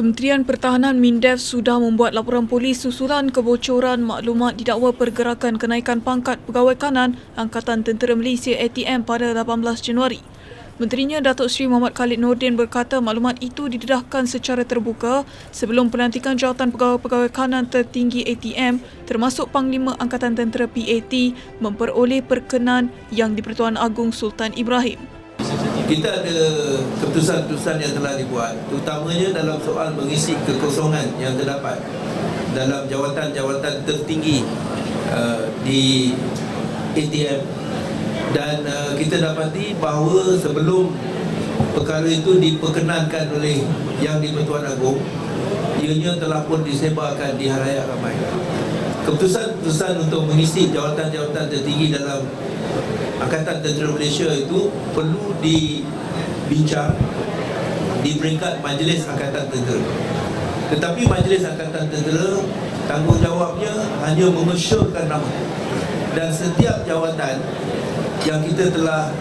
Kementerian Pertahanan MINDEF sudah membuat laporan polis susulan kebocoran maklumat didakwa pergerakan kenaikan pangkat pegawai kanan Angkatan Tentera Malaysia ATM pada 18 Januari. Menterinya Datuk Seri Muhammad Khalid Nordin berkata maklumat itu didedahkan secara terbuka sebelum pelantikan jawatan pegawai-pegawai kanan tertinggi ATM termasuk Panglima Angkatan Tentera PAT memperoleh perkenan yang di-Pertuan Agong Sultan Ibrahim. Kita ada keputusan-keputusan yang telah dibuat terutamanya dalam soal mengisi kekosongan yang terdapat dalam jawatan-jawatan tertinggi uh, di ATM dan uh, kita dapati bahawa sebelum perkara itu diperkenankan oleh Yang di-Pertuan Agong ianya telah pun disebarkan di halayak ramai. Keputusan-keputusan untuk mengisi jawatan-jawatan tertinggi dalam Angkatan Tentera Malaysia itu perlu dibincang di peringkat Majlis Angkatan Tentera. Tetapi Majlis Angkatan Tentera tanggungjawabnya hanya memesyurkan nama. Dan setiap jawatan yang kita telah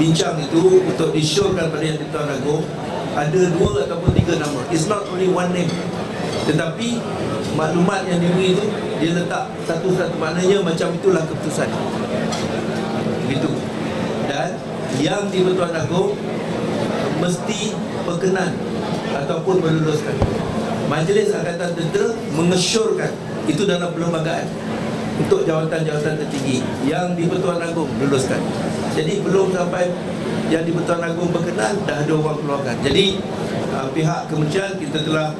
bincang itu untuk disyorkan pada Yang Tuan Agong ada dua ataupun tiga nama. It's not only one name. Tetapi maklumat yang diberi itu dia letak satu-satu maknanya macam itulah keputusan. Begitu. Dan yang di Pertuan Agong mesti berkenan ataupun meluluskan Majlis Angkatan Tentera mengesyorkan itu dalam perlembagaan untuk jawatan-jawatan tertinggi yang di Pertuan Agong luluskan jadi belum sampai yang di Pertuan Agong berkenan dah ada orang keluarkan. Jadi uh, pihak kementerian kita telah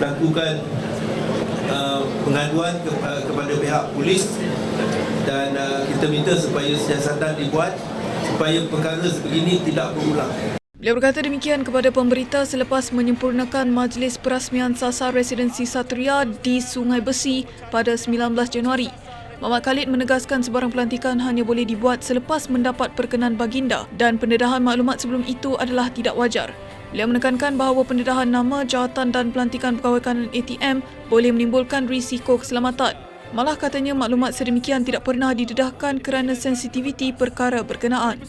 lakukan uh, pengaduan ke, uh, kepada pihak polis dan uh, kita minta supaya siasatan dibuat supaya perkara sebegini tidak berulang. Beliau berkata demikian kepada pemberita selepas menyempurnakan majlis perasmian sasar residensi Satria di Sungai Besi pada 19 Januari. Muhammad Khalid menegaskan sebarang pelantikan hanya boleh dibuat selepas mendapat perkenan baginda dan pendedahan maklumat sebelum itu adalah tidak wajar. Beliau menekankan bahawa pendedahan nama, jawatan dan pelantikan pegawai kanan ATM boleh menimbulkan risiko keselamatan. Malah katanya maklumat sedemikian tidak pernah didedahkan kerana sensitiviti perkara berkenaan.